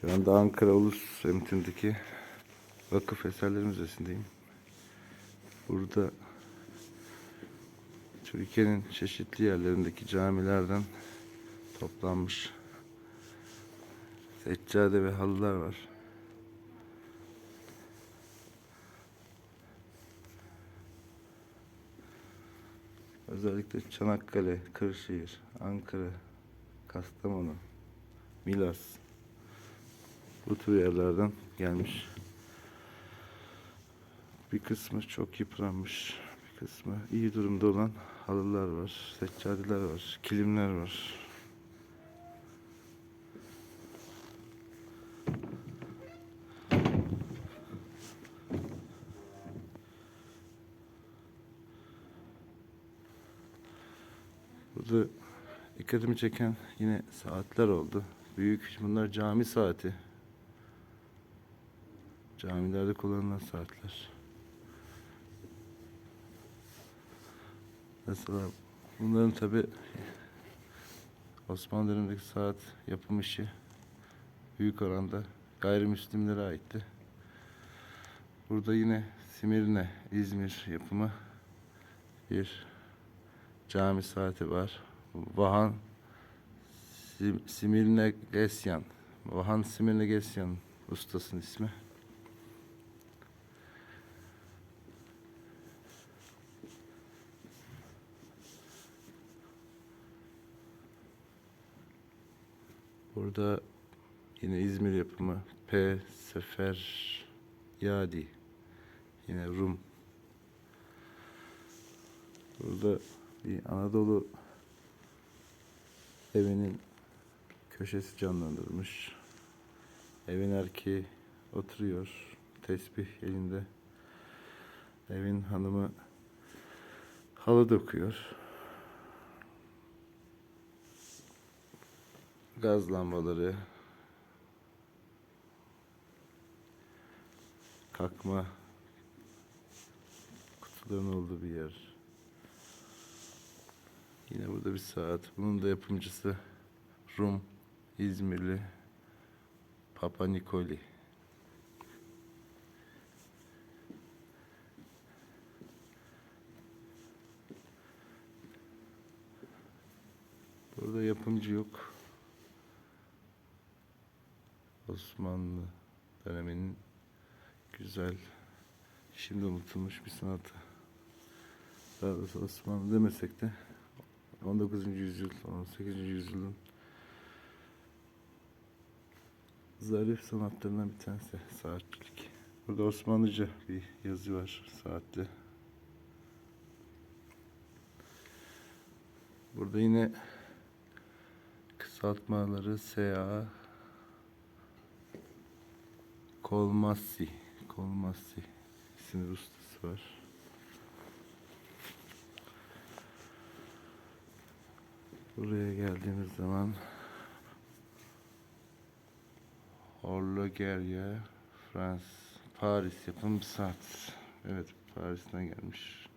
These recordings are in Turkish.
Şu anda Ankara Ulus semtindeki Vakıf Eserleri Müzesi'ndeyim. Burada Türkiye'nin çeşitli yerlerindeki camilerden toplanmış seccade ve halılar var. Özellikle Çanakkale, Kırşehir, Ankara, Kastamonu, Milas bu tür yerlerden gelmiş. Bir kısmı çok yıpranmış, bir kısmı iyi durumda olan halılar var, seccadeler var, kilimler var. Burada dikkatimi çeken yine saatler oldu. Büyük bunlar cami saati. Camilerde kullanılan saatler. Mesela bunların tabi Osmanlı dönemindeki saat yapım işi büyük oranda gayrimüslimlere aitti. Burada yine Simirne, İzmir yapımı bir cami saati var. Vahan Sim- Simirne Gesyan. Vahan Simirne Gesyan ustasının ismi. Burada yine İzmir yapımı P Sefer Yadi. Yine Rum. Burada bir Anadolu evinin köşesi canlandırılmış. Evin erkeği oturuyor. Tesbih elinde. Evin hanımı halı dokuyor. Gaz lambaları kalkma kutuların olduğu bir yer. Yine burada bir saat. Bunun da yapımcısı Rum, İzmirli Papa Nikoli. Burada yapımcı yok. Osmanlı döneminin güzel, şimdi unutulmuş bir sanatı. Daha doğrusu Osmanlı demesek de 19. yüzyıl, 18. yüzyılın zarif sanatlarından bir tanesi saatçilik. Burada Osmanlıca bir yazı var saatte. Burada yine kısaltmaları SA Kolmasi Kolmasi isimli ustası var. Buraya geldiğimiz zaman Horlogeria Frans Paris yapım bir saat. Evet Paris'ten gelmiş.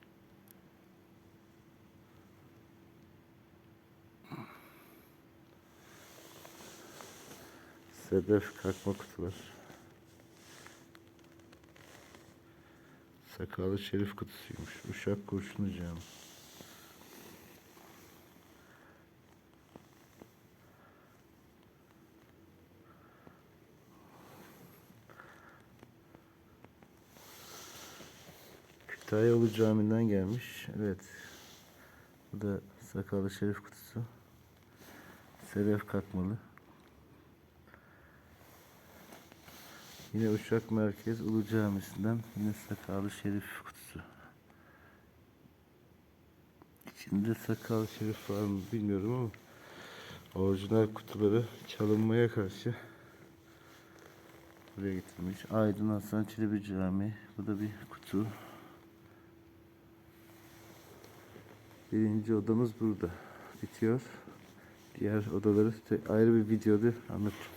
Sedef kalkma kutular. Sakallı şerif kutusuymuş. Uşak kurşunu cam. Kütahyalı Camii'nden gelmiş. Evet. Bu da sakallı şerif kutusu. Sedef kalkmalı. Yine Uşak Merkez Ulu Camisi'nden yine sakallı şerif kutusu. İçinde sakal şerif var mı bilmiyorum ama orijinal kutuları çalınmaya karşı buraya getirmiş. Aydın Hasan Çelebi Camii. Bu da bir kutu. Birinci odamız burada. Bitiyor. Diğer odaları ayrı bir videoda anlatacağım.